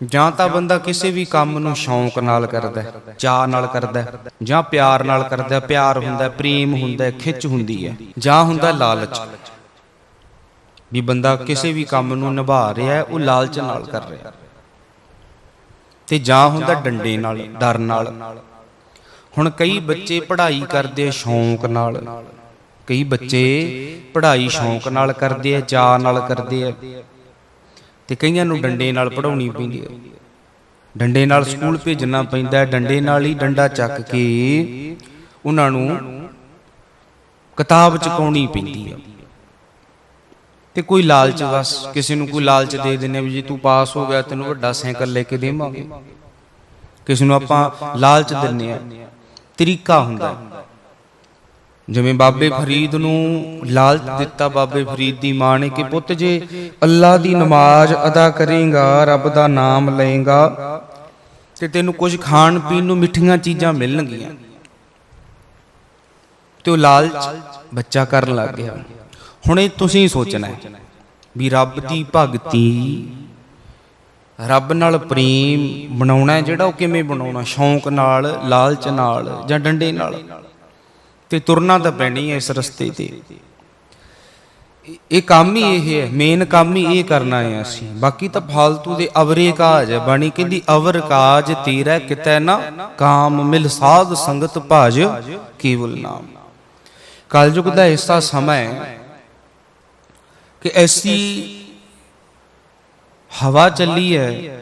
ਜਾਂ ਤਾਂ ਬੰਦਾ ਕਿਸੇ ਵੀ ਕੰਮ ਨੂੰ ਸ਼ੌਂਕ ਨਾਲ ਕਰਦਾ ਹੈ, ਚਾਅ ਨਾਲ ਕਰਦਾ ਹੈ, ਜਾਂ ਪਿਆਰ ਨਾਲ ਕਰਦਾ ਹੈ, ਪਿਆਰ ਹੁੰਦਾ ਹੈ, ਪ੍ਰੇਮ ਹੁੰਦਾ ਹੈ, ਖਿੱਚ ਹੁੰਦੀ ਹੈ ਜਾਂ ਹੁੰਦਾ ਲਾਲਚ। ਵੀ ਬੰਦਾ ਕਿਸੇ ਵੀ ਕੰਮ ਨੂੰ ਨਿਭਾ ਰਿਹਾ ਹੈ ਉਹ ਲਾਲਚ ਨਾਲ ਕਰ ਰਿਹਾ ਤੇ ਜਾਂ ਹੁੰਦਾ ਡੰਡੇ ਨਾਲ ਡਰ ਨਾਲ। ਹੁਣ ਕਈ ਬੱਚੇ ਪੜ੍ਹਾਈ ਕਰਦੇ ਸ਼ੌਂਕ ਨਾਲ। ਕਈ ਬੱਚੇ ਪੜ੍ਹਾਈ ਸ਼ੌਂਕ ਨਾਲ ਕਰਦੇ ਆ ਚਾਅ ਨਾਲ ਕਰਦੇ ਆ। ਤੇ ਕਈਆਂ ਨੂੰ ਡੰਡੇ ਨਾਲ ਪੜਾਉਣੀ ਪੈਂਦੀ ਹੈ। ਡੰਡੇ ਨਾਲ ਸਕੂਲ ਭੇਜਣਾ ਪੈਂਦਾ ਡੰਡੇ ਨਾਲ ਹੀ ਡੰਡਾ ਚੱਕ ਕੇ ਉਹਨਾਂ ਨੂੰ ਕਿਤਾਬ ਚਕਾਉਣੀ ਪੈਂਦੀ ਹੈ। ਤੇ ਕੋਈ ਲਾਲਚ ਬਸ, ਕਿਸੇ ਨੂੰ ਕੋਈ ਲਾਲਚ ਦੇ ਦਿੰਦੇ ਵੀ ਜੇ ਤੂੰ ਪਾਸ ਹੋ ਗਿਆ ਤੈਨੂੰ ਵੱਡਾ ਸਾਈਕਲ ਲੈ ਕੇ ਦੇਵਾਂਗੇ। ਕਿਸੇ ਨੂੰ ਆਪਾਂ ਲਾਲਚ ਦਿੰਨੇ ਆ। ਤਰੀਕਾ ਹੁੰਦਾ ਜਿਵੇਂ ਬਾਬੇ ਫਰੀਦ ਨੂੰ ਲਾਲਚ ਦਿੱਤਾ ਬਾਬੇ ਫਰੀਦ ਦੀ ਮਾਂ ਨੇ ਕਿ ਪੁੱਤ ਜੇ ਅੱਲਾ ਦੀ ਨਮਾਜ਼ ਅਦਾ ਕਰੇਗਾ, ਰੱਬ ਦਾ ਨਾਮ ਲਏਗਾ, ਤੇ ਤੈਨੂੰ ਕੁਝ ਖਾਣ ਪੀਣ ਨੂੰ ਮਿੱਠੀਆਂ ਚੀਜ਼ਾਂ ਮਿਲਣਗੀਆਂ। ਤੇ ਉਹ ਲਾਲਚ ਬੱਚਾ ਕਰਨ ਲੱਗ ਗਿਆ। ਹੁਣ ਇਹ ਤੁਸੀਂ ਸੋਚਣਾ ਵੀ ਰੱਬ ਦੀ ਭਗਤੀ, ਰੱਬ ਨਾਲ ਪ੍ਰੇਮ ਬਣਾਉਣਾ ਜਿਹੜਾ ਉਹ ਕਿਵੇਂ ਬਣਾਉਣਾ ਸ਼ੌਂਕ ਨਾਲ, ਲਾਲਚ ਨਾਲ ਜਾਂ ਡੰਡੇ ਨਾਲ? ਤੇ ਤੁਰਨਾ ਤਾਂ ਪੈਣੀ ਹੈ ਇਸ ਰਸਤੇ ਤੇ। ਇਹ- ਕੰਮ ਹੀ ਇਹ ਹੈ ਮੇਨ ਕੰਮ ਹੀ ਇਹ ਕਰਨਾ ਹੈ ਅਸੀਂ। ਬਾਕੀ ਤਾਂ ਫਾਲਤੂ ਦੇ ਅਵਰੇ ਕਾਜ ਹੈ, ਬਾਣੀ ਕਹਿੰਦੀ ਅਵਰ ਕਾਜ ਤੇਰਾ ਕਿਤੈ ਨਾ ਕਾਮ ਮਿਲ ਸਾਧ ਸੰਗਤ ਭਾਜ ਕੇਵਲ ਨਾਮ। ਕਲਯੁਗ ਦਾ ਐਸਾ ਸਮਾਂ ਹੈ ਕਿ ਐਸੀ ਹਵਾ ਚੱਲੀ ਹੈ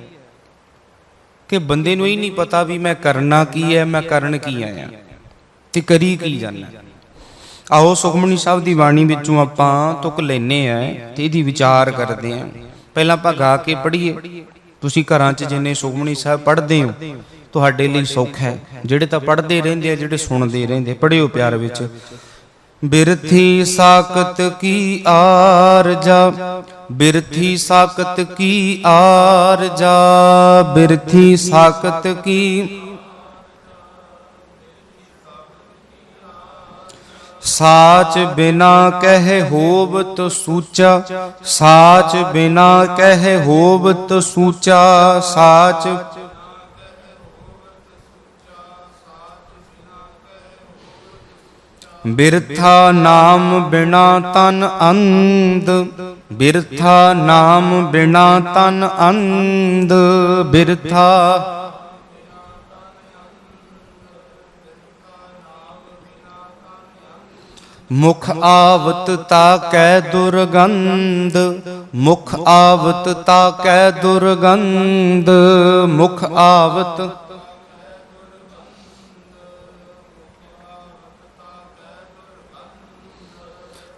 ਕਿ ਬੰਦੇ ਨੂੰ ਹੀ ਨਹੀਂ ਪਤਾ ਵੀ ਮੈਂ ਕਰਨਾ ਕੀ ਹੈ, ਮੈਂ ਕਰਨ ਕੀ ਆਇਆ। ਤੇ ਕਰੀ ਕੀ ਜਾਣਾ ਆਓ ਸੁਖਮਨੀ ਸਾਹਿਬ ਦੀ ਬਾਣੀ ਵਿੱਚੋਂ ਆਪਾਂ ਤੁਕ ਲੈਨੇ ਆ ਤੇ ਇਹਦੀ ਵਿਚਾਰ ਕਰਦੇ ਆ। ਪਹਿਲਾਂ ਆਪਾਂ ਗਾ ਕੇ ਪੜ੍ਹੀਏ। ਤੁਸੀਂ ਘਰਾਂ 'ਚ ਜਿੰਨੇ ਸੁਖਮਨੀ ਸਾਹਿਬ ਪੜ੍ਹਦੇ ਹੋ, ਤੁਹਾਡੇ ਲਈ ਸੁੱਖ ਹੈ। ਜਿਹੜੇ ਤਾਂ ਪੜ੍ਹਦੇ ਰਹਿੰਦੇ ਆ, ਜਿਹੜੇ ਸੁਣਦੇ ਰਹਿੰਦੇ, ਪੜ੍ਹਿਓ ਪਿਆਰ ਵਿੱਚ। ਬਿਰਥੀ ਸਾਕਤ ਕੀ ਆਰਜਾ? ਬਿਰਥੀ ਸਾਕਤ ਕੀ ਆਰਜਾ? ਬਿਰਥੀ ਸਾਕਤ ਕੀ ਸਾਚ ਬਿਨਾ ਕਹਿ ਹੋਵਤ ਸੂਚਾ, ਸਾਚ ਬਿਨਾ ਕਹਿ ਹੋਵਤ ਸੂਚਾ, ਸਾਚ ਬਿਰਥਾ ਨਾਮ ਬਿਨਾ ਤਨ ਅੰਧ, ਬਿਰਥਾ ਨਾਮ ਬਿਨਾ ਤਨ ਅੰਧ, ਬਿਰਥਾ ਮੁਖ ਆਵਤ ਤਾ ਕੈ ਦੁਰਗੰਧ, ਮੁਖ ਆਵਤ ਤਾ ਕੈ ਦੁਰਗੰਧ, ਮੁਖ ਆਵਤ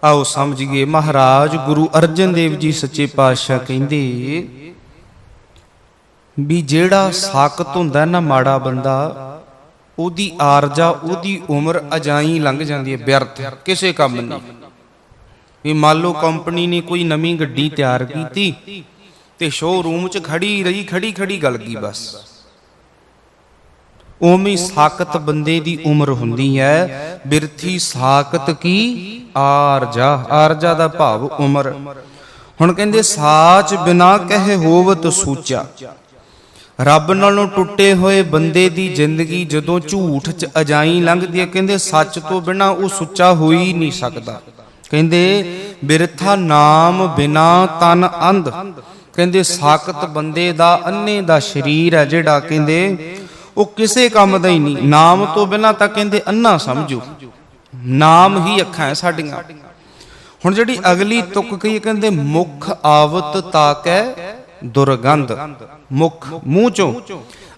ਆਓ ਸਮਝੀਏ ਮਹਾਰਾਜ ਗੁਰੂ ਅਰਜਨ ਦੇਵ ਜੀ ਸੱਚੇ ਪਾਤਸ਼ਾਹ ਕਹਿੰਦੇ ਵੀ ਜਿਹੜਾ ਸਾਖਤ ਹੁੰਦਾ ਨਾ ਮਾੜਾ ਬੰਦਾ ਉਹਦੀ ਆਰਜਾ, ਉਹਦੀ ਉਮਰ ਅਜਾਈ ਲੰਘ ਜਾਂਦੀ ਹੈ, ਵਿਅਰਥ, ਕਿਸੇ ਕੰਮ ਨਹੀਂ। ਵੀ ਮੰਨ ਲਓ ਕੰਪਨੀ ਨੇ ਕੋਈ ਨਵੀਂ ਗੱਡੀ ਤਿਆਰ ਕੀਤੀ ਤੇ ਸ਼ੋਰੂਮ 'ਚ ਖੜੀ ਰਹੀ, ਖੜੀ ਖੜੀ ਗਲ ਗਈ ਬਸ। ਉਵੇਂ ਸਾਖਤ ਬੰਦੇ ਦੀ ਉਮਰ ਹੁੰਦੀ ਹੈ, ਬਿਰਥੀ ਸਾਖਤ ਕੀ? ਆਰਜਾ ਆਰਜਾ ਦਾ ਭਾਵ ਉਮਰ। ਹੁਣ ਕਹਿੰਦੇ ਸਾਚ ਬਿਨਾ ਕਹੇ ਹੋਵਤ ਸੂਚਾ। ਰੱਬ ਨਾਲੋਂ ਟੁੱਟੇ ਹੋਏ ਬੰਦੇ ਦੀ ਜ਼ਿੰਦਗੀ ਜਦੋਂ ਝੂਠ 'ਚ ਅਜਾਈ ਲੰਘਦੀ ਹੈ, ਕਹਿੰਦੇ ਸੱਚ ਤੋਂ ਬਿਨਾ ਉਹ ਸੁੱਚਾ ਹੋ ਹੀ ਨਹੀਂ ਸਕਦਾ। ਕਹਿੰਦੇ ਬਿਰਥਾ ਨਾਮ ਬਿਨਾ ਤਨ ਅੰਧ। ਕਹਿੰਦੇ ਸਾਖਤ ਬੰਦੇ ਦਾ ਅੰਨੇ ਦਾ ਸਰੀਰ ਹੈ ਜਿਹੜਾ ਕਹਿੰਦੇ ਉਹ ਕਿਸੇ ਕੰਮ ਦਾ ਹੀ ਨਹੀਂ। ਨਾਮ ਤੋਂ ਬਿਨਾ ਤਾਂ ਕਹਿੰਦੇ ਅੰਨਾ ਸਮਝੋ। ਨਾਮ ਹੀ ਅੱਖਾਂ ਹੈ ਸਾਡੀਆਂ। ਹੁਣ ਜਿਹੜੀ ਅਗਲੀ ਤੁਕ ਕਹੀ ਕਹਿੰਦੇ ਮੁਖ ਆਵਤ ਤਾਕੈ ਦੁਰਗੰਧ। ਮੁਖ ਮੂੰਹ ਚੋਂ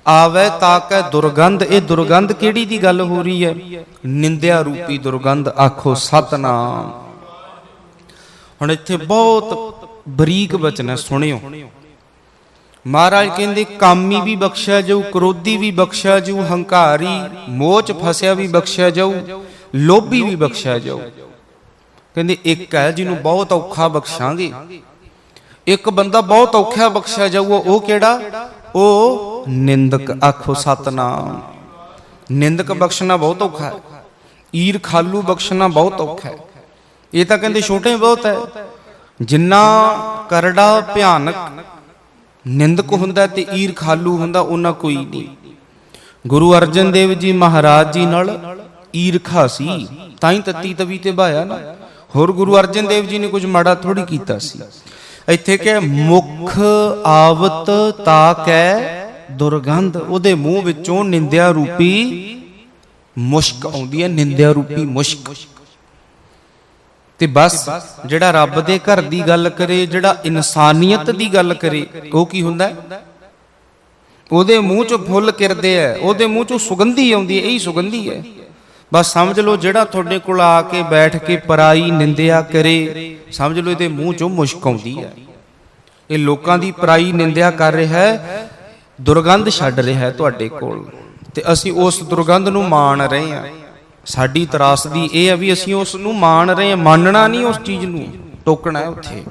ਆਵੇ ਤਾਕੈ ਦੁਰਗੰਧ। ਇਹ ਦੁਰਗੰਧ ਕਿਹੜੀ ਦੀ ਗੱਲ ਹੋ ਰਹੀ ਹੈ? ਨਿੰਦਿਆ ਰੂਪੀ ਦੁਰਗੰਧ ਆਖੋ ਸਤਨਾਮ। ਹੁਣ ਇੱਥੇ ਬਹੁਤ ਬਰੀਕ ਬਚਨ ਹੈ, ਸੁਣਿਓ। ਮਹਾਰਾਜ ਕਹਿੰਦੇ, ਕਾਮੀ ਵੀ ਬਖਸ਼ਿਆ ਜਾਊ, ਕ੍ਰੋਧੀ ਵੀ ਬਖਸ਼ਿਆ ਜਾਊ, ਹੰਕਾਰੀ ਮੋਹ ਚ ਫਸਿਆ ਵੀ ਬਖਸ਼ਿਆ ਜਾਊ, ਲੋਭੀ ਵੀ ਬਖਸ਼ਿਆ ਜਾਊ। ਕਹਿੰਦੇ, ਇੱਕ ਹੈ ਜਿਹਨੂੰ ਬਹੁਤ ਔਖਾ ਬਖਸ਼ਾਂਗੇ। ਇੱਕ ਬੰਦਾ ਬਹੁਤ ਔਖਾ ਬਖਸ਼ਿਆ ਜਾਊਗਾ, ਉਹ ਕਿਹੜਾ? ਉਹ ਨਿੰਦਕ, ਆਖੋ ਸਤਨਾਮ। ਨਿੰਦਕ ਬਖਸ਼ਣਾ ਬਹੁਤ ਔਖਾ ਹੈ। ਈਰ ਖਾਲੂ ਬਖਸ਼ਣਾ ਬਹੁਤ ਔਖਾ ਹੈ। ਇਹ ਤਾਂ ਕਹਿੰਦੇ ਛੋਟੇ ਬਹੁਤ ਹੈ। ਜਿੰਨਾ ਕਰੜਾ ਭਿਆਨਕ ਨਿੰਦਕ ਹੁੰਦਾ ਤੇ ਈਰ ਖਾਲੂ ਹੁੰਦਾ, ਉਹਨਾਂ ਕੋਈ ਨਹੀਂ। ਗੁਰੂ ਅਰਜਨ ਦੇਵ ਜੀ ਮਹਾਰਾਜ ਜੀ ਨਾਲ ਈਰਖਾ ਸੀ, ਤਾਂ ਹੀ ਤੱਤੀ ਤਵੀ ਤੇ ਭਾਇਆ ਨਾ। ਹੋਰ ਗੁਰੂ ਅਰਜਨ ਦੇਵ ਜੀ ਨੇ ਕੁਝ ਮਾੜਾ ਥੋੜੀ ਕੀਤਾ ਸੀ। ਇੱਥੇ ਕਿ ਮੁਖ ਆਵਤ ਤਾਕੈ ਦੁਰਗੰਧ। ਉਹਦੇ ਮੂੰਹ ਵਿੱਚੋਂ ਨਿੰਦਿਆ ਰੂਪੀ ਮੁਸ਼ਕ ਆਉਂਦੀ ਹੈ, ਨਿੰਦਿਆ ਰੂਪੀ ਮੁਸ਼ਕ। ਤੇ ਬਸ ਜਿਹੜਾ ਰੱਬ ਦੇ ਘਰ ਦੀ ਗੱਲ ਕਰੇ, ਜਿਹੜਾ ਇਨਸਾਨੀਅਤ ਦੀ ਗੱਲ ਕਰੇ, ਉਹ ਕੀ ਹੁੰਦਾ? ਉਹਦੇ ਮੂੰਹ ਚੋਂ ਫੁੱਲ ਕਿਰਦੇ ਐ ਉਹਦੇ ਮੂੰਹ ਚੋਂ ਸੁਗੰਧੀ ਆਉਂਦੀ ਹੈ, ਇਹੀ ਸੁਗੰਧੀ ਹੈ। ਬਸ ਸਮਝ ਲਓ ਜਿਹੜਾ ਤੁਹਾਡੇ ਕੋਲ ਆ ਕੇ ਬੈਠ ਕੇ ਪਰਾਈ ਨਿੰਦਿਆ ਕਰੇ, ਸਮਝ ਲਓ ਇਹਦੇ ਮੂੰਹ ਚੋਂ ਮੁਸ਼ਕ ਆਉਂਦੀ ਹੈ ਇਹ ਲੋਕਾਂ ਦੀ ਪਰਾਈ ਨਿੰਦਿਆ ਕਰ ਰਿਹਾ ਹੈ, ਦੁਰਗੰਧ ਛੱਡ ਰਿਹਾ ਹੈ ਤੁਹਾਡੇ ਕੋਲ। ਤੇ ਅਸੀਂ ਉਸ ਦੁਰਗੰਧ ਨੂੰ ਮਾਣ ਰਹੇ ਹਾਂ। ਸਾਡੀ ਤਰਾਸਦੀ ਇਹ ਹੈ ਵੀ ਅਸੀਂ ਉਸ ਨੂੰ ਮਾਣ ਰਹੇ ਹਾਂ, ਮੰਨਣਾ ਨਹੀਂ ਉਸ ਚੀਜ਼ ਨੂੰ, ਟੋਕਣਾ ਹੈ ਉੱਥੇ।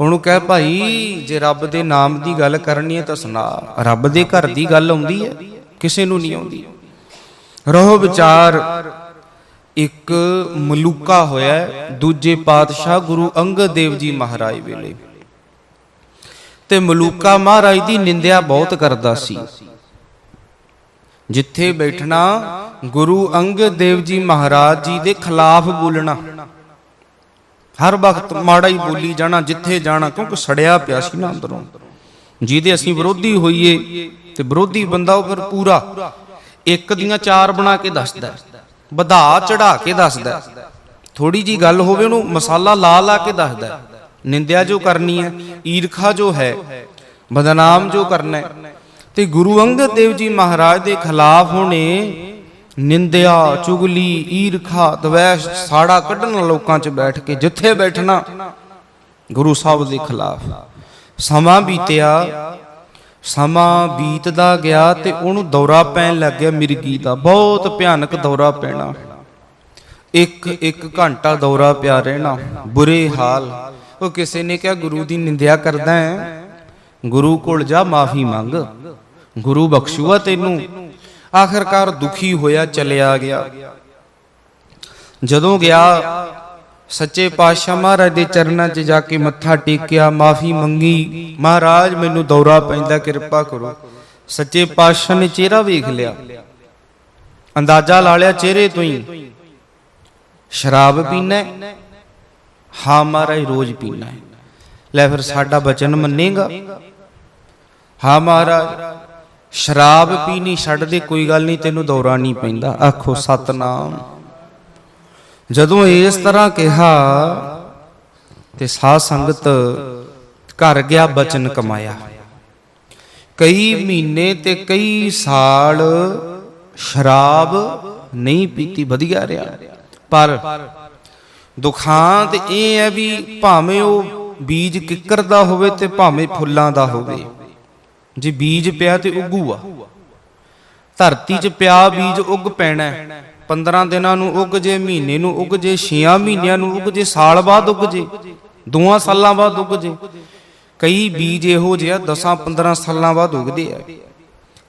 ਉਹਨੂੰ ਕਹਿ ਭਾਈ, ਜੇ ਰੱਬ ਦੇ ਨਾਮ ਦੀ ਗੱਲ ਕਰਨੀ ਹੈ ਤਾਂ ਸੁਣਾ, ਰੱਬ ਦੇ ਘਰ ਦੀ ਗੱਲ ਆਉਂਦੀ ਹੈ, ਕਿਸੇ ਨੂੰ ਨਹੀਂ ਆਉਂਦੀ। ਰਹੋ ਵਿਚਾਰ। ਇੱਕ ਮਲੂਕਾ ਹੋਇਆ ਦੂਜੇ ਪਾਤਸ਼ਾਹ ਗੁਰੂ ਅੰਗਦ ਦੇਵ ਜੀ ਮਹਾਰਾਜ ਵੇਲੇ। ਤੇ ਮਲੂਕਾ ਮਹਾਰਾਜ ਦੀ ਨਿੰਦਿਆ ਬਹੁਤ ਕਰਦਾ ਸੀ। ਜਿੱਥੇ ਬੈਠਣਾ, ਗੁਰੂ ਅੰਗਦ ਦੇਵ ਜੀ ਮਹਾਰਾਜ ਜੀ ਦੇ ਖਿਲਾਫ ਬੋਲਣਾ। ਹਰ ਵਕਤ ਮਾੜਾ ਹੀ ਬੋਲੀ ਜਾਣਾ, ਜਿੱਥੇ ਜਾਣਾ, ਕਿਉਂਕਿ ਸੜਿਆ ਪਿਆ ਸੀ ਨਾ ਅੰਦਰੋਂ। ਜਿਹਦੇ ਅਸੀਂ ਵਿਰੋਧੀ ਹੋਈਏ, ਤੇ ਵਿਰੋਧੀ ਬੰਦਾ ਉਹ ਫਿਰ ਪੂਰਾ ਇੱਕ ਦੀਆਂ ਚਾਰ ਬਣਾ ਕੇ ਦੱਸਦਾ ਵਧਾ ਚੜਾ ਕੇ ਦੱਸਦਾ ਥੋੜੀ ਜੀ ਗੱਲ ਹੋਵੇ ਉਹਨੂੰ ਮਸਾਲਾ ਲਾ ਲਾ ਕੇ ਦੱਸਦਾ ਨਿੰਦਿਆ ਜੋ ਕਰਨੀ ਹੈ, ਈਰਖਾ ਜੋ ਹੈ, ਬਦਨਾਮ ਜੋ ਕਰਨਾ ਹੈ। ਤੇ ਗੁਰੂ ਅੰਗਦ ਦੇਵ ਜੀ ਮਹਾਰਾਜ ਦੇ ਖਿਲਾਫ ਹੋਣੇ ਨਿੰਦਿਆ, ਚੁਗਲੀ, ਈਰਖਾ, ਦਵੈਸ਼, ਸਾੜਾ ਕੱਢਣ ਲੋਕਾਂ 'ਚ ਬੈਠ ਕੇ ਜਿੱਥੇ ਬੈਠਣਾ ਗੁਰੂ ਸਾਹਿਬ ਦੇ ਖਿਲਾਫ। ਸਮਾਂ ਬੀਤਿਆ ਸਮਾਂ ਬੀਤਦਾ ਗਿਆ ਤੇ ਉਹਨੂੰ ਦੌਰਾ ਪੈਣ ਲੱਗ ਗਿਆ ਮਿਰਗੀ ਦਾ। ਬਹੁਤ ਭਿਆਨਕ ਦੌਰਾ ਪੈਣਾ। ਇੱਕ ਇੱਕ ਘੰਟਾ ਦੌਰਾ ਪਿਆ ਰਹਿਣਾ। ਬੁਰੇ ਹਾਲ। ਉਹ ਕਿਸੇ ਨੇ ਕਿਹਾ, ਗੁਰੂ ਦੀ ਨਿੰਦਿਆ ਕਰਦਾ ਹੈ। ਗੁਰੂ ਕੋਲ ਜਾ, ਮਾਫੀ ਮੰਗ। ਗੁਰੂ ਬਖਸ਼ੂਗਾ ਤੈਨੂੰ। ਆਖਰਕਾਰ ਦੁਖੀ ਹੋਇਆ, ਚਲਿਆ ਗਿਆ। ਜਦੋਂ ਗਿਆ ਸੱਚੇ ਪਾਤਸ਼ਾਹ ਮਹਾਰਾਜ ਦੇ ਚਰਨਾਂ 'ਚ ਜਾ ਕੇ ਮੱਥਾ ਟੇਕਿਆ, ਮਾਫੀ ਮੰਗੀ। ਮਹਾਰਾਜ, ਮੈਨੂੰ ਦੌਰਾ ਪੈਂਦਾ, ਕਿਰਪਾ ਕਰੋ। ਸੱਚੇ ਪਾਤਸ਼ਾਹ ਨੇ ਚਿਹਰਾ ਵੇਖ ਲਿਆ। ਅੰਦਾਜ਼ਾ ਲਾ ਲਿਆ ਚਿਹਰੇ ਤੋਂ ਹੀ। ਸ਼ਰਾਬ ਪੀਣਾ ਹਾਂ? ਮਹਾਰਾਜ, ਰੋਜ਼ ਪੀਣਾ ਹੈ। ਲੈ ਫਿਰ ਸਾਡਾ ਬਚਨ ਮੰਨੇਗਾ। ਹਾਂ ਮਹਾਰਾਜ, ਸ਼ਰਾਬ ਪੀਣੀ ਛੱਡ ਦੇ, ਕੋਈ ਗੱਲ ਨਹੀਂ, ਤੈਨੂੰ ਦੌਰਾ ਨਹੀਂ ਪੈਂਦਾ। ਆਖੋ ਸਤਨਾਮ। ਜਦੋਂ ਇਸ ਤਰ੍ਹਾਂ ਕਿਹਾ, ਤੇ ਸਾਧ ਸੰਗਤ ਘਰ ਗਿਆ, ਬਚਨ ਕਮਾਇਆ। ਕਈ ਮਹੀਨੇ ਤੇ ਕਈ ਸਾਲ ਸ਼ਰਾਬ ਨਹੀਂ ਪੀਤੀ, ਵਧੀਆ ਰਿਹਾ। ਪਰ ਦੁਖਾਂਤ ਇਹ ਹੈ ਵੀ ਭਾਵੇਂ ਉਹ ਬੀਜ ਕਿੱਕਰ ਦਾ ਹੋਵੇ ਤੇ ਭਾਵੇਂ ਫੁੱਲਾਂ ਦਾ ਹੋਵੇ, ਜੇ ਬੀਜ ਪਿਆ ਤੇ ਉੱਗੂਆ ਧਰਤੀ 'ਚ ਪਿਆ ਬੀਜ ਉੱਗ ਪੈਣਾ ਹੈ। 15 ਦਿਨਾਂ ਨੂੰ ਉੱਗ ਜੇ ਮਹੀਨੇ ਨੂੰ ਉੱਗ ਜੇ 6 ਮਹੀਨਿਆਂ ਨੂੰ ਉੱਗ ਜੇ ਸਾਲ ਬਾਅਦ ਉੱਗ ਜੇ ਦੋਆਂ ਸਾਲਾਂ ਬਾਅਦ ਉੱਗ ਜੇ ਕਈ ਬੀਜ ਇਹੋ ਜਿਹੇ 10 15 ਸਾਲਾਂ ਬਾਅਦ ਉੱਗਦੇ ਆ।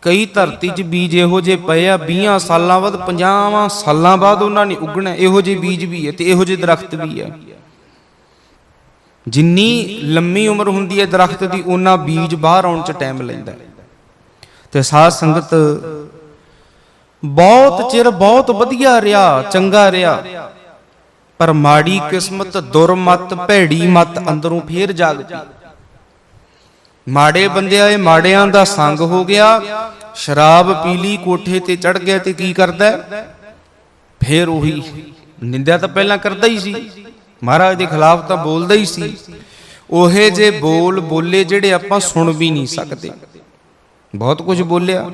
ਕਈ ਧਰਤੀ 'ਚ ਬੀਜ ਇਹੋ ਜਿਹੇ ਪਏ ਆ 20 ਸਾਲਾਂ ਬਾਅਦ 50 ਸਾਲਾਂ ਬਾਅਦ ਉਹਨਾਂ ਨੇ ਉੱਗਣਾ। ਇਹੋ ਜਿਹੇ ਬੀਜ ਵੀ ਹੈ ਤੇ ਇਹੋ ਜਿਹੇ ਦਰਖਤ ਵੀ ਹੈ ਜਿੰਨੀ ਲੰਮੀ ਉਮਰ ਹੁੰਦੀ ਹੈ ਦਰਖਤ ਦੀ, ਉਹਨਾਂ ਬੀਜ ਬਾਹਰ ਆਉਣ 'ਚ ਟਾਈਮ ਲੈਂਦਾ। ਤੇ ਸਾਧ ਸੰਗਤ ਬਹੁਤ ਚਿਰ ਬਹੁਤ ਵਧੀਆ ਰਿਹਾ, ਚੰਗਾ ਰਿਹਾ। ਪਰ ਮਾੜੀ ਕਿਸਮਤ ਦੁਰਮਤ ਭੈੜੀ ਮਤ ਅੰਦਰੋਂ ਫੇਰ ਜਾਗ ਮਾੜੇ ਬੰਦਿਆਂ ਇਹ ਮਾੜਿਆਂ ਦਾ ਸੰਗ ਹੋ ਗਿਆ, ਸ਼ਰਾਬ ਪੀ ਲਈ, ਕੋਠੇ ਤੇ ਚੜ ਗਿਆ ਤੇ ਕੀ ਕਰਦਾ? ਫੇਰ ਉਹੀ ਨਿੰਦਿਆ ਤਾਂ ਪਹਿਲਾਂ ਕਰਦਾ ਹੀ ਸੀ। ਮਹਾਰਾਜ ਦੇ ਖਿਲਾਫ ਤਾਂ ਬੋਲਦਾ ਹੀ ਸੀ। ਉਹੇ ਜੇ ਬੋਲ, ਬੋਲੇ ਜਿਹੜੇ ਆਪਾਂ ਸੁਣ ਵੀ ਨਹੀਂ ਸਕਦੇ। ਬਹੁਤ ਕੁਝ ਬੋਲਿਆ।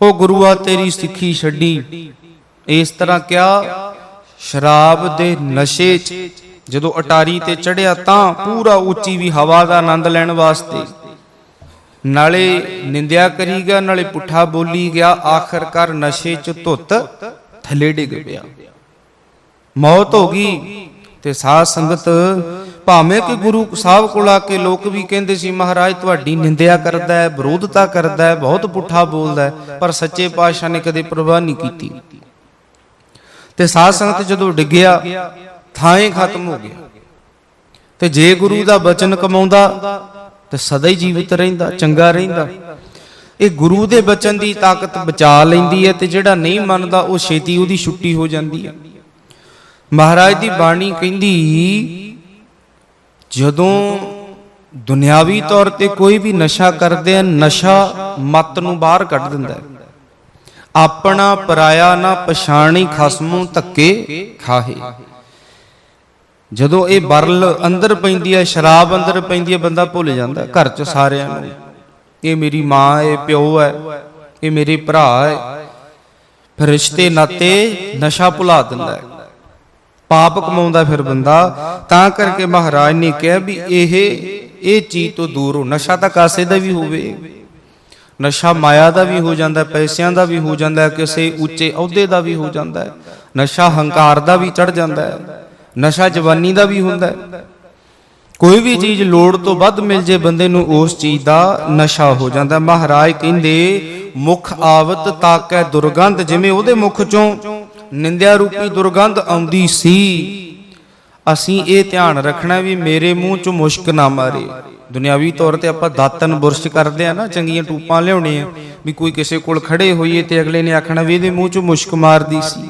ਉਹ ਗੁਰੂਆ ਤੇਰੀ ਸਿੱਖੀ ਛੱਡੀ। ਇਸ ਤਰ੍ਹਾਂ ਕਿਹਾ ਸ਼ਰਾਬ ਦੇ ਨਸ਼ੇ 'ਚ ਜਦੋਂ ਅਟਾਰੀ ਤੇ ਚੜਿਆ ਤਾਂ ਪੂਰਾ ਉੱਚੀ ਵੀ ਹਵਾ ਦਾ ਆਨੰਦ ਲੈਣ ਵਾਸਤੇ। ਨਾਲੇ ਨਿੰਦਿਆ ਕਰੀ ਗਿਆ, ਨਾਲੇ ਪੁੱਠਾ ਬੋਲੀ ਗਿਆ, ਆਖਰਕਾਰ ਨਸ਼ੇ 'ਚ ਧੁੱਤ ਥੱਲੇ ਡਿੱਗ ਪਿਆ। ਮੌਤ ਹੋ ਗਈ ਤੇ ਸਾਧ ਸੰਗਤ ਭਾਵੇਂ ਕਿ ਗੁਰੂ ਸਾਹਿਬ ਕੋਲ ਆ ਕੇ ਲੋਕ ਵੀ ਕਹਿੰਦੇ ਸੀ, ਮਹਾਰਾਜ, ਤੁਹਾਡੀ ਨਿੰਦਿਆ ਕਰਦਾ ਹੈ, ਵਿਰੋਧਤਾ ਕਰਦਾ ਹੈ, ਬਹੁਤ ਪੁੱਠਾ ਬੋਲਦਾ ਹੈ, ਪਰ ਸੱਚੇ ਪਾਤਸ਼ਾਹ ਨੇ ਕਦੇ ਪ੍ਰਵਾਹ ਨਹੀਂ ਕੀਤੀ। ਤੇ ਸਾਧ ਸੰਗਤ ਜਦੋਂ ਡਿੱਗਿਆ, ਥਾਂ ਖਤਮ ਹੋ ਗਿਆ। ਤੇ ਜੇ ਗੁਰੂ ਦਾ ਬਚਨ ਕਮਾਉਂਦਾ, ਤੇ ਸਦਾ ਹੀ ਜੀਵਿਤ ਰਹਿੰਦਾ, ਚੰਗਾ ਰਹਿੰਦਾ। ਇਹ ਗੁਰੂ ਦੇ ਬਚਨ ਦੀ ਤਾਕਤ ਬਚਾ ਲੈਂਦੀ ਹੈ ਤੇ ਜਿਹੜਾ ਨਹੀਂ ਮੰਨਦਾ, ਉਹ ਛੇਤੀ ਉਹਦੀ ਛੁੱਟੀ ਹੋ ਜਾਂਦੀ ਹੈ। ਮਹਾਰਾਜ ਦੀ ਬਾਣੀ ਕਹਿੰਦੀ ਜਦੋਂ ਦੁਨਿਆਵੀ ਤੌਰ ਤੇ ਕੋਈ ਵੀ ਨਸ਼ਾ ਕਰਦੇ ਆ, ਨਸ਼ਾ ਮਤ ਨੂੰ ਬਾਹਰ ਕੱਢ ਦਿੰਦਾ ਹੈ। ਆਪਣਾ ਪਰਾਇਆ ਨਾ ਪਛਾਣੀ ਖਸਮੋਂ ਧੱਕੇ ਖਾਹੇ। ਜਦੋਂ ਇਹ ਬਰਲ ਅੰਦਰ ਪੈਂਦੀ ਹੈ ਸ਼ਰਾਬ ਅੰਦਰ ਪੈਂਦੀ ਹੈ ਬੰਦਾ ਭੁੱਲ ਜਾਂਦਾ ਘਰ 'ਚ ਸਾਰਿਆਂ ਨੂੰ। ਇਹ ਮੇਰੀ ਮਾਂ ਹੈ ਪਿਓ ਹੈ, ਇਹ ਮੇਰੇ ਭਰਾ ਹੈ। ਫਿਰ ਰਿਸ਼ਤੇ ਨਾਤੇ ਨਸ਼ਾ ਭੁਲਾ ਦਿੰਦਾ ਹੈ। ਪਾਪ ਕਮਾਉਂਦਾ ਫਿਰ ਬੰਦਾ, ਤਾਂ ਕਰਕੇ ਮਹਾਰਾਜ ਨੇ ਕਿਹਾ ਵੀ ਇਹ ਇਹ ਚੀਜ਼ ਤੋਂ ਦੂਰ ਹੋ, ਨਸ਼ਾ ਤਾਂ ਕਾਸੇ ਦਾ ਵੀ ਹੋਵੇ। ਨਸ਼ਾ ਮਾਇਆ ਦਾ ਵੀ ਹੋ ਜਾਂਦਾ, ਪੈਸਿਆਂ ਦਾ ਵੀ ਹੋ ਜਾਂਦਾ, ਕਿਸੇ ਉੱਚੇ ਅਹੁਦੇ ਦਾ ਵੀ ਹੋ ਜਾਂਦਾ। ਨਸ਼ਾ ਹੰਕਾਰ ਦਾ ਵੀ ਚੜ ਜਾਂਦਾ। ਨਸ਼ਾ ਜਵਾਨੀ ਦਾ ਵੀ ਹੁੰਦਾ। ਕੋਈ ਵੀ ਚੀਜ਼ ਲੋੜ ਤੋਂ ਵੱਧ ਮਿਲ ਜੇ ਬੰਦੇ ਨੂੰ, ਉਸ ਚੀਜ਼ ਦਾ ਨਸ਼ਾ ਹੋ ਜਾਂਦਾ। ਮਹਾਰਾਜ ਕਹਿੰਦੇ, ਮੁਖ ਆਵਤ ਤਾਕੈ ਦੁਰਗੰਧ, ਜਿਵੇਂ ਉਹਦੇ ਮੁਖ ਚੋਂ ਨਿੰਦਿਆ ਰੂਪੀ ਦੁਰਗੰਧ ਆਉਂਦੀ ਸੀ। ਅਸੀਂ ਇਹ ਧਿਆਨ ਰੱਖਣਾ ਵੀ ਮੇਰੇ ਮੂੰਹ ਚੋਂ ਮੁਸ਼ਕ ਨਾ ਮਾਰੇ। ਦੁਨਿਆਵੀ ਤੌਰ ਤੇ ਆਪਾਂ ਦਾਤਨ ਬੁਰਸ਼ ਕਰਦੇ ਆ ਨਾ, ਚੰਗੀਆਂ ਟੂਪਾਂ ਲਿਆਉਣੀਆਂ, ਵੀ ਕੋਈ ਕਿਸੇ ਕੋਲ ਖੜੇ ਹੋਈਏ ਤੇ ਅਗਲੇ ਨੇ ਆਖਣਾ ਵੀ ਇਹਦੇ ਮੂੰਹ ਚ ਮੁਸ਼ਕ ਮਾਰਦੀ ਸੀ।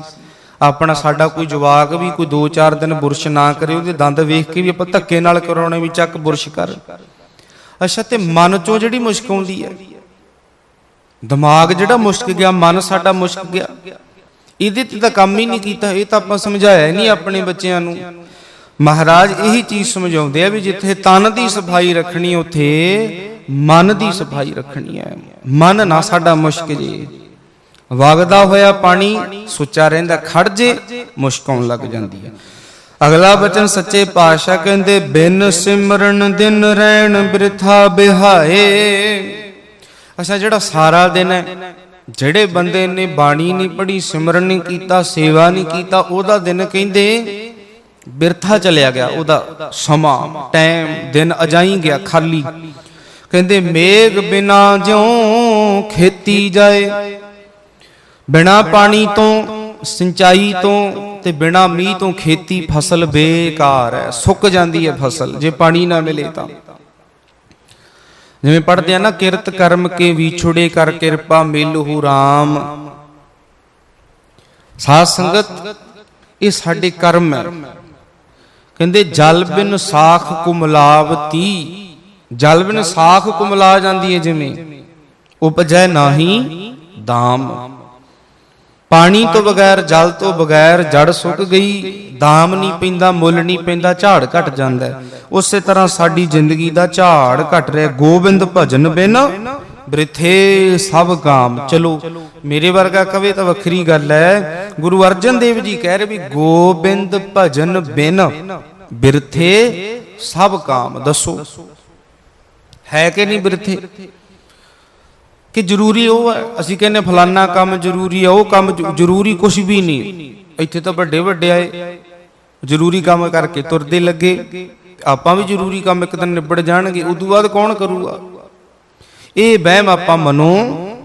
ਆਪਣਾ ਸਾਡਾ ਕੋਈ ਜਵਾਕ ਵੀ ਕੋਈ 2-4 ਦਿਨ ਬੁਰਸ਼ ਨਾ ਕਰੇ, ਉਹਦੇ ਦੰਦ ਵੇਖ ਕੇ ਵੀ ਆਪਾਂ ਧੱਕੇ ਨਾਲ ਕਰਾਉਣੇ ਵੀ ਚੱਕ ਬੁਰਸ਼ ਕਰ। ਅੱਛਾ, ਤੇ ਮਨ ਚੋਂ ਜਿਹੜੀ ਮੁਸ਼ਕ ਆਉਂਦੀ ਹੈ? ਦਿਮਾਗ ਜਿਹੜਾ ਮੁਸ਼ਕ ਗਿਆ, ਮਨ ਸਾਡਾ ਮੁਸ਼ਕ ਗਿਆ। ਇਹਦੇ ਤੇ ਤਾਂ ਕੰਮ ਹੀ ਨਹੀਂ ਕੀਤਾ, ਇਹ ਤਾਂ ਆਪਾਂ ਸਮਝਾਇਆ ਨਹੀਂ ਆਪਣੇ ਬੱਚਿਆਂ ਨੂੰ। ਮਹਾਰਾਜ ਇਹੀ ਚੀਜ਼ ਸਮਝਾਉਂਦੇ ਆ ਵੀ ਜਿੱਥੇ ਤਨ ਦੀ ਸਫ਼ਾਈ ਰੱਖਣੀ, ਉੱਥੇ ਮਨ ਦੀ ਸਫ਼ਾਈ ਰੱਖਣੀ ਹੈ। ਮਨ ਨਾ ਸਾਡਾ ਮੁਸ਼ਕ ਜੇ। ਵਗਦਾ ਹੋਇਆ ਪਾਣੀ, ਸੁੱਚਾ ਰਹਿੰਦਾ ਖੜ ਜੇ, ਮੁਸ਼ਕ ਆਉਣ ਲੱਗ ਜਾਂਦੀ ਹੈ। ਅਗਲਾ ਬਚਨ, ਸੱਚੇ ਪਾਤਸ਼ਾਹ ਕਹਿੰਦੇ, ਬਿਨ ਸਿਮਰਨ ਦਿਨ ਰਹਿਣ ਬ੍ਰਿਥਾ ਬਿਹਾਏ। ਅੱਛਾ, ਜਿਹੜਾ ਸਾਰਾ ਦਿਨ ਹੈ ਜਿਹੜੇ ਬੰਦੇ ਨੇ ਬਾਣੀ ਨਹੀਂ ਪੜ੍ਹੀ, ਸਿਮਰਨ ਨਹੀਂ ਕੀਤਾ, ਸੇਵਾ ਨਹੀਂ ਕੀਤਾ, ਉਹਦਾ ਦਿਨ ਕਹਿੰਦੇ ਬਿਰਥਾ ਚਲਿਆ ਗਿਆ, ਉਹਦਾ ਸਮਾਂ ਟਾਈਮ ਦਿਨ ਅਜਾਈ ਗਿਆ ਖਾਲੀ। ਕਹਿੰਦੇ ਮੇਘ ਬਿਨਾ ਜਿਉ ਖੇਤੀ ਜਾਏ, ਬਿਨਾ ਪਾਣੀ ਤੋਂ ਸਿੰਚਾਈ ਤੋਂ ਤੇ ਬਿਨਾ ਮੀਂਹ ਤੋਂ ਖੇਤੀ ਫਸਲ ਬੇਕਾਰ ਹੈ, ਸੁੱਕ ਜਾਂਦੀ ਹੈ ਫਸਲ, ਜੇ ਪਾਣੀ ਨਾ ਮਿਲੇ ਤਾਂ। ਜਿਵੇਂ ਪੜ੍ਹਦੇ ਆ ਨਾ, ਕਿਰਤ ਕਰਮ ਕੇ ਵਿਛੁੜੇ ਕਰ ਕਿਰਪਾ ਮਿਲਹੁ RAM ਸਾਧ ਸੰਗਤ, ਇਹ ਸਾਡੇ ਕਰਮ ਹੈ। ਕਹਿੰਦੇ, ਜਲ ਬਿਨ ਸਾਖ ਕੁਮਲਾਵਤੀ। ਜਲ ਬਿਨ ਸਾਖ ਕੁਮਲਾ ਜਾਂਦੀ ਹੈ ਜਿਵੇਂ, ਉਪਜੈ ਨਾਹੀ ਦਾਮ। ਪਾਣੀ ਤੋਂ ਬਗੈਰ, ਜਲ ਤੋਂ ਬਗੈਰ ਜੜ ਸੁੱਕ ਗਈ, ਦਾਮ ਨਹੀਂ ਪੈਂਦਾ, ਮੁੱਲ ਨਹੀਂ ਪੈਂਦਾ, ਝਾੜ ਘਟ ਜਾਂਦਾ ਉਸੇ ਤਰ੍ਹਾਂ ਸਾਡੀ ਜ਼ਿੰਦਗੀ ਦਾ ਝਾੜ ਘਟ ਰਿਹਾ। ਗੋਬਿੰਦ ਭਜਨ ਬਿਨ ਬ੍ਰਿਥੇ ਸਭ ਕਾਮ। ਚਲੋ, ਮੇਰੇ ਵਰਗਾ ਕਵੇ ਤਾਂ ਵੱਖਰੀ ਗੱਲ ਹੈ। ਗੁਰੂ ਅਰਜਨ ਦੇਵ ਜੀ ਕਹਿ ਰਹੇ ਵੀ ਗੋਬਿੰਦ ਭਜਨ ਬਿਨ ਬਿਰਥੇ ਸਭ ਕਾਮ। ਦੱਸੋ, ਹੈ ਕਿ ਨਹੀਂ ਬਿਰਥੇ? ਕਿ ਜ਼ਰੂਰੀ ਉਹ ਹੈ? ਅਸੀਂ ਕਹਿੰਦੇ ਫਲਾਨਾ ਕੰਮ ਜ਼ਰੂਰੀ ਹੈ, ਉਹ ਕੰਮ ਜ਼ਰੂਰੀ ਕੁਝ ਵੀ ਨਹੀਂ। ਇੱਥੇ ਤਾਂ ਵੱਡੇ ਵੱਡੇ ਆਏ। ਜ਼ਰੂਰੀ ਕੰਮ ਕਰਕੇ ਤੁਰਦੇ ਲੱਗੇ। ਆਪਾਂ ਵੀ ਜ਼ਰੂਰੀ ਕੰਮ ਇੱਕ ਦਿਨ ਨਿਬੜ ਜਾਣਗੇ ਉਦੋਂ ਬਾਅਦ ਕੌਣ ਕਰੂਗਾ? ਇਹ ਵਹਿਮ ਆਪਾਂ ਮਨੋਂ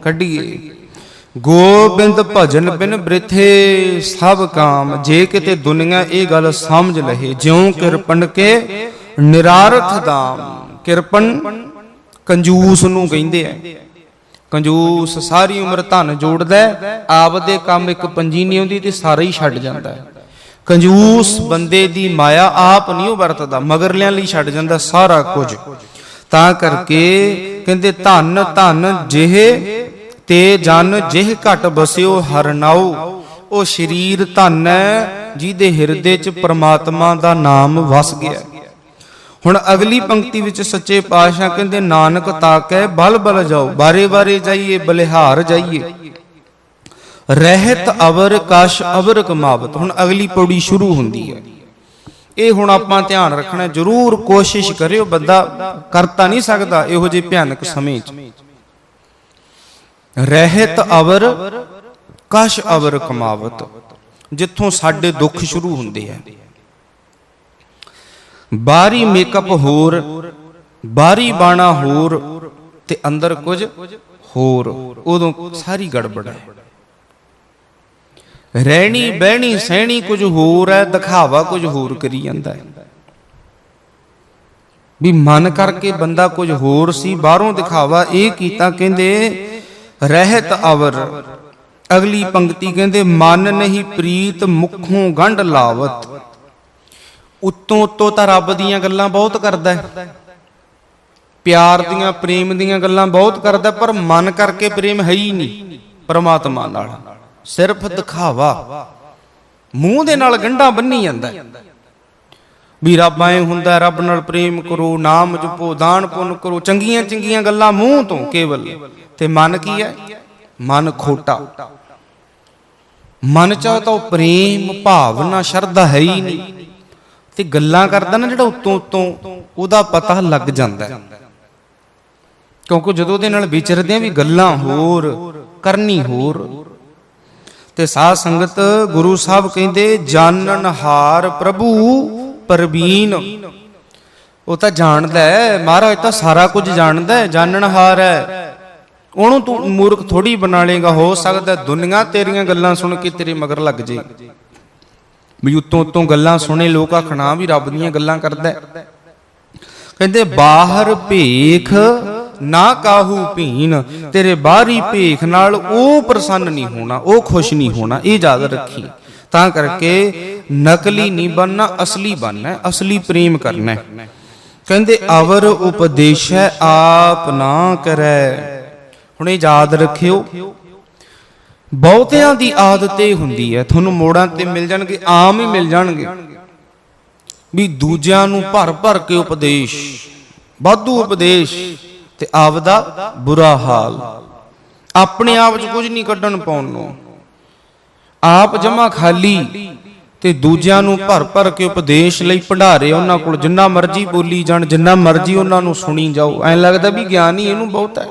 ਕੱਢੀਏ। ਗੋਬਿੰਦ ਭਜਨ ਬਿਨ ਬ੍ਰਿਥੇ ਸਭ ਕਾਮ ਜੇ ਕਿਤੇ ਦੁਨੀਆ ਇਹ ਗੱਲ ਸਮਝ ਲਹੇ ਜਿਉ ਕਿਰਪਣ ਕੇ ਨਿਰਾਰਥ ਦਾਮ ਕਿਰਪਨ ਕੰਜੂਸ ਨੂੰ ਕਹਿੰਦੇ ਆ। ਕੰਜੂਸ ਸਾਰੀ ਉਮਰ ਧਨ ਜੋੜਦਾ ਹੈ, ਆਪਦੇ ਕੰਮ ਇੱਕ ਪੰਜੀ ਨਹੀਂ ਆਉਂਦੀ ਤੇ ਸਾਰਾ ਹੀ ਛੱਡ ਜਾਂਦਾ ਹੈ। ਕੰਜੂਸ ਬੰਦੇ ਦੀ ਮਾਇਆ ਆਪ ਨਹੀਂ ਉਹ ਵਰਤਦਾ, ਮਗਰਲਿਆਂ ਲਈ ਛੱਡ ਜਾਂਦਾ ਸਾਰਾ ਕੁਝ। ਤਾਂ ਕਰਕੇ ਕਹਿੰਦੇ, ਧਨ ਧਨ ਜਿਹ ਤੇ ਜਨ ਜਿਹ ਘਟ ਬਸਿਓ ਹਰਨਾਉ। ਉਹ ਸਰੀਰ ਧਨ ਹੈ, ਜਿਹਦੇ ਹਿਰਦੇ 'ਚ ਪ੍ਰਮਾਤਮਾ ਦਾ ਨਾਮ ਵਸ ਗਿਆ। ਹੁਣ ਅਗਲੀ ਪੰਕਤੀ ਵਿੱਚ ਸੱਚੇ ਪਾਤਸ਼ਾਹ ਕਹਿੰਦੇ, ਨਾਨਕ ਤਾਕੈ ਬਲ ਬਲ ਜਾਓ ਬਾਰੇ ਬਾਰੇ ਜਾਈਏ, ਬਲਿਹਾਰ ਜਾਈਏ। ਰਹਿਤ ਅਵਰ ਕਸ਼ ਅਵਰ ਕਮਾਵਤ ਹੁਣ ਅਗਲੀ ਪੌੜੀ ਸ਼ੁਰੂ ਹੁੰਦੀ ਹੈ। ਇਹ ਹੁਣ ਆਪਾਂ ਧਿਆਨ ਰੱਖਣਾ, ਜਰੂਰ ਕੋਸ਼ਿਸ਼ ਕਰਿਓ, ਬੰਦਾ ਕਰਤਾ ਨਹੀਂ ਸਕਦਾ ਇਹੋ ਜਿਹੇ ਭਿਆਨਕ ਸਮੇਂ 'ਚ। ਰਹਿਤ ਅਵਰ ਕਸ਼ ਅਵਰ ਕਮਾਵਤ ਜਿੱਥੋਂ ਸਾਡੇ ਦੁੱਖ ਸ਼ੁਰੂ ਹੁੰਦੇ ਆ। ਬਾਹਰੀ ਮੇਕਅਪ ਹੋਰ ਬਾਹਰੀ ਬਾਣਾ ਹੋਰ ਤੇ ਅੰਦਰ ਕੁਝ ਹੋਰ, ਉਦੋਂ ਸਾਰੀ ਗੜਬੜ ਹੈ। ਰਹਿਣੀ, ਬਹਿਣੀ, ਸਹਿਣੀ ਕੁਝ ਹੋਰ ਹੈ, ਦਿਖਾਵਾ ਕੁਝ ਹੋਰ ਕਰੀ ਜਾਂਦਾ ਹੈ। ਵੀ ਮਨ ਕਰਕੇ ਬੰਦਾ ਕੁਝ ਹੋਰ ਸੀ, ਬਾਹਰੋਂ ਦਿਖਾਵਾ ਇਹ ਕੀਤਾ, ਕਹਿੰਦੇ, ਰਹਿਤ ਅਵਰ। ਅਗਲੀ ਪੰਕਤੀ ਕਹਿੰਦੇ, ਮਨ ਨਹੀਂ ਪ੍ਰੀਤ ਮੁਖੋਂ ਗੰਢ ਲਾਵਤ। ਉੱਤੋਂ ਉੱਤੋਂ ਤਾਂ ਰੱਬ ਦੀਆਂ ਗੱਲਾਂ ਬਹੁਤ ਕਰਦਾ ਹੈ। ਪਿਆਰ ਦੀਆਂ, ਪ੍ਰੇਮ ਦੀਆਂ ਗੱਲਾਂ ਬਹੁਤ ਕਰਦਾ ਪਰ ਮਨ ਕਰਕੇ ਪ੍ਰੇਮ ਹੈ ਹੀ ਨਹੀਂ, ਪਰਮਾਤਮਾ ਨਾਲ। ਸਿਰਫ ਦਿਖਾਵਾ। ਮੂੰਹ ਦੇ ਨਾਲ ਗੰਢਾਂ ਬੰਨੀ ਜਾਂਦਾ ਵੀ ਰੱਬ ਐ ਹੁੰਦਾ ਰੱਬ ਨਾਲ ਪ੍ਰੇਮ ਕਰੋ, ਨਾਮ ਜਪੋ, ਦਾਨ ਪੁੰਨ ਕਰੋ, ਚੰਗੀਆਂ ਚੰਗੀਆਂ ਗੱਲਾਂ ਮੂੰਹ ਤੋਂ ਕੇਵਲ। ਤੇ ਮਨ ਕੀ ਹੈ? ਮਨ ਖੋਟਾ। ਮਨ ਚ ਤਾਂ ਉਹ ਪ੍ਰੇਮ ਭਾਵਨਾ ਸ਼ਰਧਾ ਹੈ ਹੀ ਨਹੀਂ। ਤੇ ਗੱਲਾਂ ਕਰਦਾ ਨਾ ਜਿਹੜਾ ਉਤੋਂ ਉੱਤੋਂ ਉਹਦਾ ਪਤਾ ਲੱਗ ਜਾਂਦਾ ਕਿਉਂਕਿ ਜਦੋਂ ਉਹਦੇ ਨਾਲ ਵਿਚਰਦੇ ਆ ਵੀ ਗੱਲਾਂ ਹੋਰ, ਕਰਨੀ ਹੋਰ ਤੇ ਸਾਧ ਸੰਗਤ ਗੁਰੂ ਸਾਹਿਬ ਕਹਿੰਦੇ, ਜਾਣਨ ਹਾਰ ਪ੍ਰਭੂ ਪਰਬੀਨ। ਉਹ ਤਾਂ ਜਾਣਦਾ ਹੈ। ਮਹਾਰਾਜ ਤਾਂ ਸਾਰਾ ਕੁਝ ਜਾਣਦਾ ਹੈ। ਜਾਣਨ ਹਾਰ ਹੈ। ਉਹਨੂੰ ਤੂੰ ਮੂਰਖ ਥੋੜੀ ਬਣਾ ਲੇਗਾ ਹੋ ਸਕਦਾ ਹੈ ਦੁਨੀਆ ਤੇਰੀਆਂ ਗੱਲਾਂ ਸੁਣ ਕੇ ਤੇਰੇ ਮਗਰ ਲੱਗ ਜੇ। ਵੀ ਉੱਤੋਂ ਉਤੋਂ ਗੱਲਾਂ ਸੁਣੇ, ਲੋਕ ਆਖਣਾ ਵੀ ਰੱਬ ਦੀਆਂ ਗੱਲਾਂ ਕਰਦਾ ਕਹਿੰਦੇ, ਬਾਹਰ ਭੇਖ ਨਾ ਕਾਹੂ ਭੀਨ, ਤੇਰੇ ਬਾਹਰੀ ਭੇਖ ਨਾਲ ਉਹ ਪ੍ਰਸੰਨ ਨਹੀਂ ਹੋਣਾ, ਉਹ ਖੁਸ਼ ਨਹੀਂ ਹੋਣਾ, ਇਹ ਯਾਦ ਰੱਖੀ। ਤਾਂ ਕਰਕੇ ਨਕਲੀ ਨਹੀਂ ਬਣਨਾ, ਅਸਲੀ ਬਣਨਾ, ਅਸਲੀ ਪ੍ਰੇਮ ਕਰਨਾ। ਕਹਿੰਦੇ, ਅਵਰ ਉਪਦੇਸ਼ੈ ਆਪ ਨਾ ਕਰੈ। ਹੁਣ ਇਹ ਯਾਦ ਰੱਖਿਓ, ਬਹੁਤਿਆਂ ਦੀ ਆਦਤ ਇਹ ਹੁੰਦੀ ਹੈ, ਤੁਹਾਨੂੰ ਮੋੜਾਂ ਤੇ ਮਿਲ ਜਾਣਗੇ, ਆਮ ਹੀ ਮਿਲ ਜਾਣਗੇ। ਵੀ ਦੂਜਿਆਂ ਨੂੰ ਭਰ ਭਰ ਕੇ ਉਪਦੇਸ਼, ਵਾਧੂ ਉਪਦੇਸ਼। ਤੇ ਆਪਦਾ ਬੁਰਾ ਹਾਲ। ਆਪਣੇ ਆਪ 'ਚ ਕੁਝ ਨਹੀਂ ਕੱਢਣ ਪਾਉਣ ਨੂੰ। ਆਪ ਜਮਾ ਖਾਲੀ ਤੇ ਦੂਜਿਆਂ ਨੂੰ ਭਰ ਭਰ ਕੇ ਉਪਦੇਸ਼ ਲਈ ਭੰਡਾਰੇ ਉਹਨਾਂ ਕੋਲ, ਜਿੰਨਾ ਮਰਜ਼ੀ ਬੋਲੀ ਜਾਣ, ਜਿੰਨਾ ਮਰਜ਼ੀ ਉਹਨਾਂ ਨੂੰ ਸੁਣੀ ਜਾਓ। ਐਂ ਲੱਗਦਾ ਵੀ ਗਿਆਨ ਹੀ ਇਹਨੂੰ ਬਹੁਤ ਹੈ।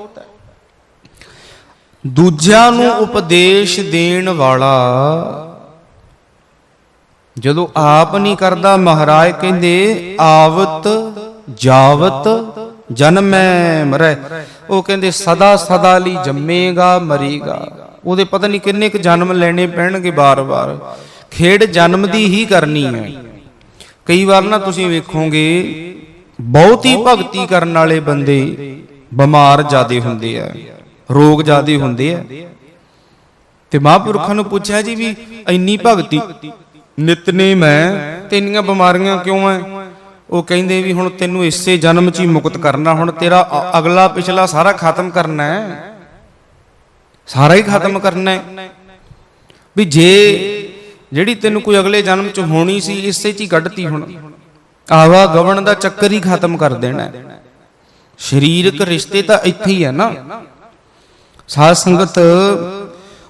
ਦੂਜਿਆਂ ਨੂੰ ਉਪਦੇਸ਼ ਦੇਣ ਵਾਲਾ ਜਦੋਂ ਆਪ ਨਹੀਂ ਕਰਦਾ, ਮਹਾਰਾਜ ਕਹਿੰਦੇ, ਆਵਤ ਜਾਵਤ ਜਨਮੈ ਮਰੈ। ਉਹ ਕਹਿੰਦੇ, ਸਦਾ ਸਦਾ ਲਈ ਜੰਮੇਗਾ, ਮਰੇਗਾ। ਉਹਦੇ ਪਤਾ ਨਹੀਂ ਕਿੰਨੇ ਕੁ ਜਨਮ ਲੈਣੇ ਪੈਣਗੇ ਬਾਰ-ਬਾਰ। ਖੇਡ ਜਨਮ ਦੀ ਹੀ ਕਰਨੀ ਹੈ। ਕਈ ਵਾਰ ਨਾ ਤੁਸੀਂ ਵੇਖੋਗੇ, ਬਹੁਤੀ ਭਗਤੀ ਕਰਨ ਵਾਲੇ ਬੰਦੇ ਬਿਮਾਰ ਜਿਆਦੇ ਹੁੰਦੇ ਆ, ਰੋਗ ਜਿਆਦੇ ਹੁੰਦੇ ਆ। ਤੇ ਮਹਾਂਪੁਰਖਾਂ ਨੂੰ ਪੁੱਛਿਆ ਜੀ ਵੀ, ਇੰਨੀ ਭਗਤੀ ਨਿਤਨੇਮ ਹੈ ਤੇ ਇੰਨੀਆਂ ਬਿਮਾਰੀਆਂ ਕਿਉਂ ਐ? ਉਹ ਕਹਿੰਦੇ ਵੀ ਹੁਣ ਤੈਨੂੰ ਇਸੇ ਜਨਮ 'ਚ ਹੀ ਮੁਕਤ ਕਰਨਾ, ਹੁਣ ਤੇਰਾ ਅਗਲਾ ਪਿਛਲਾ ਸਾਰਾ ਖਤਮ ਕਰਨਾ ਹੈ। ਸਾਰਾ ਹੀ ਖਤਮ ਕਰਨਾ ਹੈ। ਵੀ ਜੇ ਜਿਹੜੀ ਤੈਨੂੰ ਕੋਈ ਅਗਲੇ ਜਨਮ 'ਚ ਹੋਣੀ ਸੀ, ਇਸੇ 'ਚ ਹੀ ਕੱਢਤੀ ਹੁਣ। ਆਵਾ ਗਵਣ ਦਾ ਚੱਕਰ ਹੀ ਖਤਮ ਕਰ ਦੇਣਾ ਹੈ। ਸਰੀਰਕ ਰਿਸ਼ਤੇ ਤਾਂ ਇੱਥੇ ਹੀ ਹੈ ਨਾ। ਸਾਧ ਸੰਗਤ,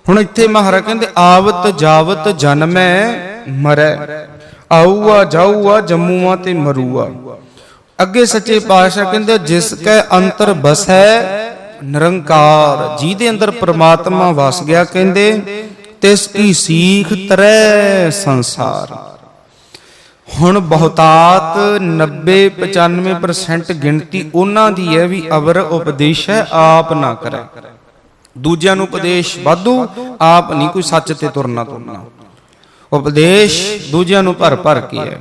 ਹੁਣ ਇੱਥੇ ਮਹਾਰਾਜ ਕਹਿੰਦੇ, ਆਵਤ ਜਾਵਤ ਜਨਮੈ ਮਰੈ। ਆਊਆ, ਜਾਊਆ, ਜੰਮੂਆ ਤੇ ਮਰੂਆ। ਅੱਗੇ ਸੱਚੇ ਪਾਤਸ਼ਾਹ ਕਹਿੰਦੇ, ਜਿਸ ਕੈ ਅੰਤਰ ਬਸੈ, ਨਿਰੰਕਾਰ, ਜਿਹਦੇ ਅੰਦਰ ਪ੍ਰਮਾਤਮਾ ਵਸ ਗਿਆ ਕਹਿੰਦੇ, ਤਿਸ ਕੀ ਸੀਖ ਤਰੈ ਸੰਸਾਰ। ਹੁਣ ਬਹੁਤਾਤ 90 95% ਗਿਣਤੀ ਉਹਨਾਂ ਦੀ ਹੈ ਵੀ ਅਵਰ ਉਪਦੇਸ਼ ਹੈ ਆਪ ਨਾ ਕਰੇ। ਦੂਜਿਆਂ ਨੂੰ ਉਪਦੇਸ਼ ਵਾਧੂ, ਆਪ ਨਹੀਂ ਕੋਈ ਸੱਚ ਤੇ ਤੁਰਨਾ ਤੁਰਨਾ। ਉਪਦੇਸ਼ ਦੂਜਿਆਂ ਨੂੰ ਭਰ ਭਰ ਕੇ ਹੈ।